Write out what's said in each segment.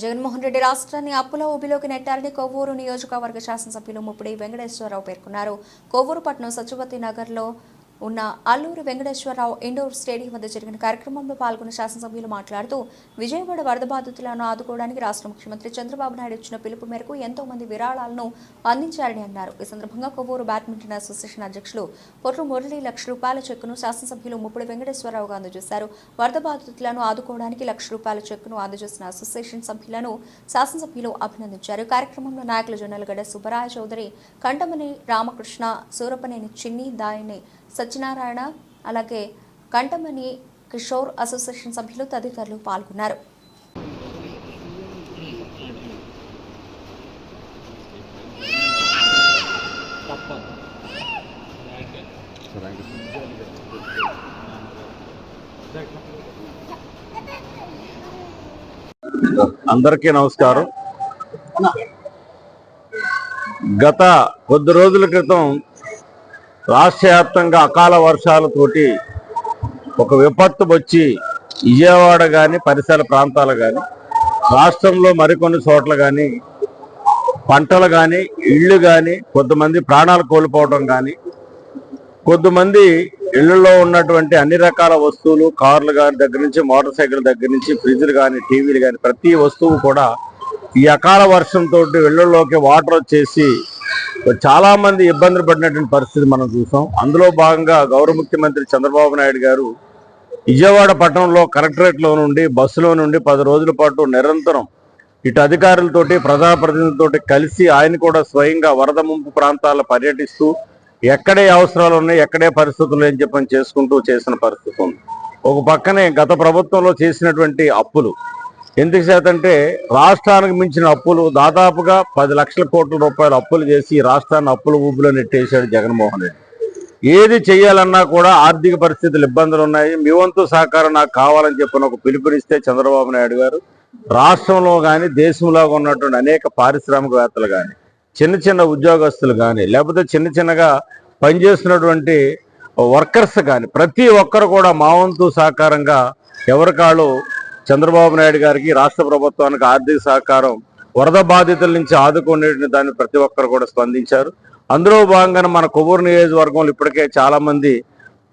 జగన్మోహన్ రెడ్డి రాష్ట్రాన్ని అప్పుల ఊబిలోకి నెట్టారని కొవ్వూరు నియోజకవర్గ శాసనసభ్యులు ముప్పిడి వెంకటేశ్వరరావు పేర్కొన్నారు. కొవ్వూరు పట్టణం సత్యవతి నగర్లో ఉన్న అల్లూరు వెంకటేశ్వరరావు ఇండోర్ స్టేడియం వద్ద జరిగిన కార్యక్రమంలో పాల్గొన్న శాసనసభ్యులు మాట్లాడుతూ విజయవాడ వరద బాధితులను ఆదుకోవడానికి రాష్ట్ర ముఖ్యమంత్రి చంద్రబాబు నాయుడు ఇచ్చిన పిలుపు మేరకు ఎంతో మంది విరాళాలను అందించారని అన్నారు. ఈ సందర్భంగా కొవ్వూరు బ్యాడ్మింటన్ అసోసియేషన్ అధ్యక్షులు పొట్టు మురళి లక్ష రూపాయల చెక్కును శాసనసభ్యులు ముప్పుడు వెంకటేశ్వరరావుగా అందజేశారు. వరద బాధితులను ఆదుకోవడానికి లక్ష రూపాయల చెక్కును అందజేసిన అసోసియేషన్ సభ్యులను శాసనసభ్యులు అభినందించారు. కార్యక్రమంలో నాయకులు జొన్నలగడ్డ సుబ్బరాయ చౌదరి కంటమని రామకృష్ణ సూరపనేని చిన్ని దాయని సత్యనారాయణ అలాగే కంటమణి కిషోర్ అసోసియేషన్ సభ్యులు తదితరులు పాల్గొన్నారు. అందరికీ నమస్కారం. గత కొద్ది రోజుల క్రితం రాష్ట్ర వ్యాప్తంగా అకాల వర్షాలతోటి ఒక విపత్తు వచ్చి విజయవాడ కానీ పరిసర ప్రాంతాలు కానీ రాష్ట్రంలో మరికొన్ని చోట్ల కానీ పంటలు కానీ ఇళ్ళు కానీ కొంతమంది ప్రాణాలు కోల్పోవడం కానీ కొద్దిమంది ఇళ్ళలో ఉన్నటువంటి అన్ని రకాల వస్తువులు కార్లు కానీ దగ్గర నుంచి మోటార్ సైకిల్ దగ్గర నుంచి ఫ్రిడ్జ్లు కానీ టీవీలు కానీ ప్రతి వస్తువు కూడా ఈ అకాల వర్షంతో ఇళ్ళలోకి వాటర్ వచ్చేసి చాలా మంది ఇబ్బందులు పడినటువంటి పరిస్థితి మనం చూసాం. అందులో భాగంగా గౌరవ ముఖ్యమంత్రి చంద్రబాబు నాయుడు గారు విజయవాడ పట్టణంలో కలెక్టరేట్లో నుండి బస్సులో నుండి పది రోజుల పాటు నిరంతరం ఇటు అధికారులతోటి ప్రజాప్రతినిధులతోటి కలిసి ఆయన కూడా స్వయంగా వరద ముంపు ప్రాంతాల పర్యటిస్తూ ఎక్కడే అవసరాలు ఉన్నాయి ఎక్కడే పరిస్థితులు ఏం చెప్పని చేసుకుంటూ చేసిన పరిస్థితి ఉంది. ఒక పక్కనే గత ప్రభుత్వంలో చేసినటువంటి అప్పులు ఎందుకు చేతంటే రాష్ట్రానికి మించిన అప్పులు దాదాపుగా పది లక్షల కోట్ల రూపాయల అప్పులు చేసి రాష్ట్రాన్ని అప్పుల ఊబిలో నెట్టేశాడు జగన్మోహన్ రెడ్డి. ఏది చేయాలన్నా కూడా ఆర్థిక పరిస్థితులు ఇబ్బందులు ఉన్నాయి. మీ వంతు సహకారం నాకు కావాలని చెప్పిన ఒక పిలుపునిస్తే చంద్రబాబు నాయుడు గారు రాష్ట్రంలో కానీ దేశంలో ఉన్నటువంటి అనేక పారిశ్రామికవేత్తలు కానీ చిన్న చిన్న ఉద్యోగస్తులు కానీ లేకపోతే చిన్న చిన్నగా పనిచేస్తున్నటువంటి వర్కర్స్ కానీ ప్రతి ఒక్కరు కూడా మా వంతు సహకారంగా ఎవరికాళ్ళు చంద్రబాబు నాయుడు గారికి రాష్ట్ర ప్రభుత్వానికి ఆర్థిక సహకారం వరద బాధితుల నుంచి ఆదుకునే దాన్ని ప్రతి ఒక్కరు కూడా స్పందించారు. అందులో భాగంగానే మన కొవ్వూరు నియోజకవర్గంలో ఇప్పటికే చాలామంది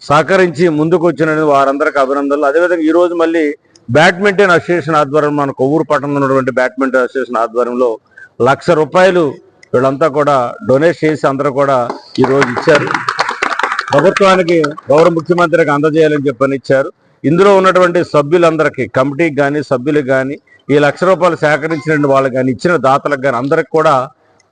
సహకరించి ముందుకు వచ్చిన వారందరికీ అభినందనలు. అదేవిధంగా ఈ రోజు మళ్ళీ బ్యాడ్మింటన్ అసోసియేషన్ ఆధ్వర్యంలో మన కొవ్వూరు పట్టణంలో ఉన్నటువంటి బ్యాడ్మింటన్ అసోసియేషన్ ఆధ్వర్యంలో లక్ష రూపాయలు వీళ్ళంతా కూడా డొనేట్ చేసి అందరూ కూడా ఈ రోజు ఇచ్చారు. ప్రభుత్వానికి గౌరవ ముఖ్యమంత్రికి అందజేయాలని చెప్పని ఇచ్చారు ఇందులో ఉన్నటువంటి సభ్యులందరికీ కమిటీకి కానీ సభ్యులకు కానీ ఈ లక్ష రూపాయలు సేకరించిన వాళ్ళకి కానీ ఇచ్చిన దాతలకు కానీ అందరికి కూడా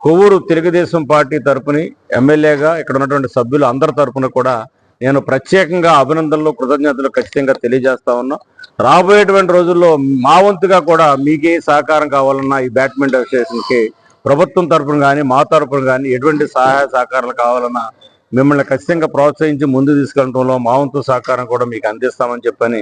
కొవ్వూరు తెలుగుదేశం పార్టీ తరపుని ఎమ్మెల్యేగా ఇక్కడ ఉన్నటువంటి సభ్యులు అందరి తరపున కూడా నేను ప్రత్యేకంగా అభినందనలు కృతజ్ఞతలు ఖచ్చితంగా తెలియజేస్తా ఉన్నా. రాబోయేటువంటి రోజుల్లో మా వంతుగా కూడా మీకే సహకారం కావాలన్నా ఈ బ్యాడ్మింటన్ అసోసియేషన్కి ప్రభుత్వం తరపున కానీ మా తరపున కానీ ఎటువంటి సహాయ సహకారాలు కావాలన్నా మిమ్మల్ని ఖచ్చితంగా ప్రోత్సహించి ముందు తీసుకెళ్ళడంలో మా వంతు సహకారం కూడా మీకు అందిస్తామని చెప్పని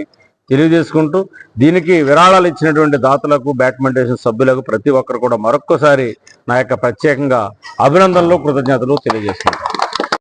తెలియజేసుకుంటూ దీనికి విరాళాలు ఇచ్చినటువంటి దాతలకు బ్యాడ్మింటన్ సభ్యులకు ప్రతి ఒక్కరు కూడా మరొక్కసారి నా యొక్క ప్రత్యేకంగా అభినందనలు కృతజ్ఞతలు తెలియజేస్తున్నాను.